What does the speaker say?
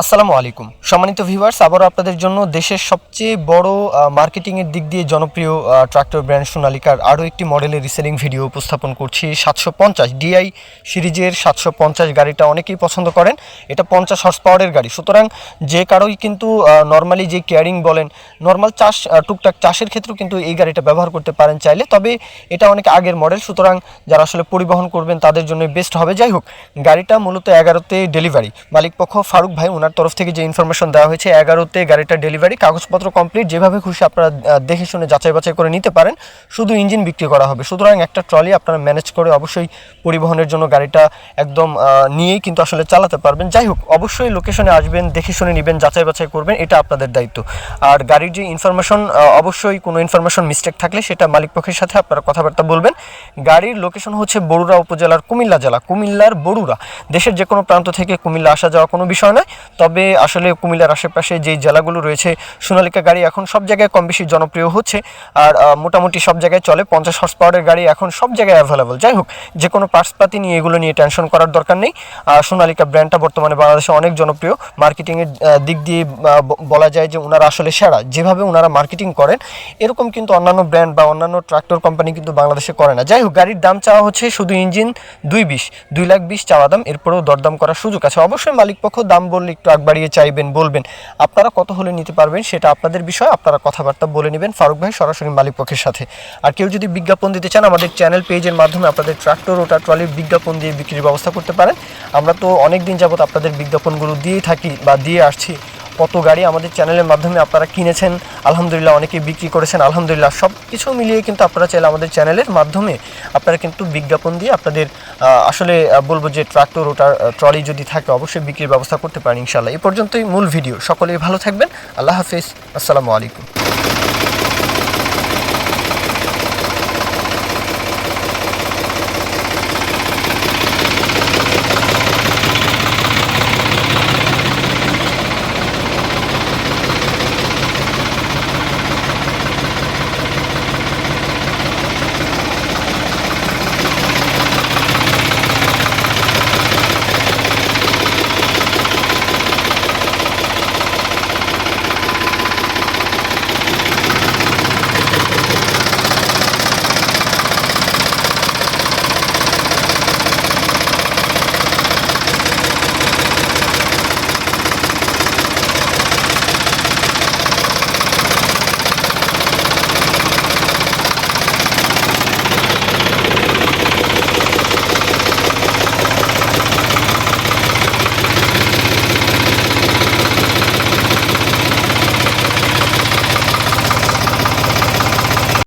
আসসালামু আলাইকুম। সম্মানিত ভিউয়ার্স আবারও আপনাদের জন্য দেশের সবচেয়ে বড় মার্কেটিংয়ের দিক দিয়ে জনপ্রিয় ট্রাক্টর ব্র্যান্ড সোনালিকার আরও একটি মডেলের রিসেলিং ভিডিও উপস্থাপন করছি সাতশো পঞ্চাশ ডিআই সিরিজের সাতশো পঞ্চাশ গাড়িটা অনেকেই পছন্দ করেন। এটা পঞ্চাশ হর্স পাওয়ারের গাড়ি। সুতরাং যে কারোই কিন্তু নর্মালি যে কেয়ারিং বলেন নর্মাল চাষ টুকটাক চাষের ক্ষেত্রেও কিন্তু এই গাড়িটা ব্যবহার করতে পারেন চাইলে। তবে এটা অনেক আগের মডেল সুতরাং যারা আসলে পরিবহন করবেন তাদের জন্য বেস্ট হবে। যাই হোক, গাড়িটা মূলত এগারোতে ডেলিভারি মালিকপক্ষ ফারুক ভাই ওনার তরফ থেকে যে ইনফরমেশন দেওয়া হয়েছে, এগারোতে গাড়িটা ডেলিভারি, কাগজপত্র কমপ্লিট যেভাবে খুশি আপনারা দেখে শুনে যাচাই বাছাই করে নিতে পারেন। শুধু ইঞ্জিন বিক্রি করা হবে। সুতরাং একটা ট্রলি আপনারা ম্যানেজ করে অবশ্যই পরিবহনের জন্য গাড়িটা একদম নিয়েই কিন্তু আসলে চালাতে পারবেন। যাই হোক, অবশ্যই লোকেশনে আসবেন, দেখে শুনে নেবেন, যাচাই বাছাই করবেন, এটা আপনাদের দায়িত্ব। আর গাড়ির যে ইনফরমেশন অবশ্যই কোনো ইনফরমেশন মিস্টেক থাকলে সেটা মালিকপক্ষের সাথে আপনারা কথাবার্তা বলবেন। গাড়ির লোকেশন হচ্ছে বরুড়া উপজেলার কুমিল্লা জেলা, কুমিল্লার বরুড়া। দেশের যে কোনো প্রান্ত থেকে কুমিল্লা আসা যাওয়া কোনো বিষয় নয়। তবে আসলে কুমিল্লার আশেপাশে যেই জেলাগুলো রয়েছে, সোনালিকা গাড়ি এখন সব জায়গায় কম বেশি জনপ্রিয় হচ্ছে। আর মোটামুটি সব জায়গায় চলে। পঞ্চাশ হর্স পাওয়ারের গাড়ি এখন সব জায়গায় অ্যাভেলেবল যাই হোক, যে কোনো পার্টসপাতি নিয়ে এগুলো নিয়ে টেনশন করার দরকার নেই। সোনালিকা ব্র্যান্ডটা বর্তমানে বাংলাদেশে অনেক জনপ্রিয়। মার্কেটিংয়ের দিক দিয়ে বলা যায় যে ওনারা আসলে সেরা। যেভাবে ওনারা মার্কেটিং করেন, এরকম কিন্তু অন্যান্য ব্র্যান্ড বা অন্যান্য ট্রাক্টর কোম্পানি কিন্তু বাংলাদেশে করে না। যাই হোক, গাড়ির দাম চাওয়া হচ্ছে শুধু ইঞ্জিন দুই বিশ, দুই লাখ বিশ চাওয়া দাম। এরপরেও দরদাম করার সুযোগ আছে। অবশ্যই মালিকপক্ষ দাম বললে একটু আগ বাড়িয়ে চাইবেন বলবেন, আপনারা কত হলে নিতে পারবেন সেটা আপনাদের বিষয়, আপনারা কথাবার্তা বলে নেবেন ফারুক ভাই সরাসরি মালিকপক্ষের সাথে। আর কেউ যদি বিজ্ঞাপন দিতে চান, আমাদের চ্যানেল পেজের মাধ্যমে আপনাদের ট্রাক্টর ওটা ট্রলির বিজ্ঞাপন দিয়ে বিক্রির ব্যবস্থা করতে পারেন। আমরা তো অনেক দিন যাবত আপনাদের বিজ্ঞাপনগুলো দিয়েই থাকি বা দিয়ে আসছি। কত গাড়ি আমাদের চ্যানেলের মাধ্যমে আপনারা কিনেছেন, আলহামদুলিল্লাহ অনেকে বিক্রি করেছেন, আলহামদুলিল্লাহ সব কিছু মিলিয়ে কিন্তু আপনারা চাইলে আমাদের চ্যানেলের মাধ্যমে আপনারা কিন্তু বিজ্ঞাপন দিয়ে আপনাদের আসলে বলব যে ট্রাক্টর ওটার ট্রলি যদি থাকে অবশ্যই বিক্রির ব্যবস্থা করতে পারেন ইনশাল্লাহ এই পর্যন্তই মূল ভিডিও। সকলেই ভালো থাকবেন। আল্লাহ হাফিজ। আসসালামু আলাইকুম।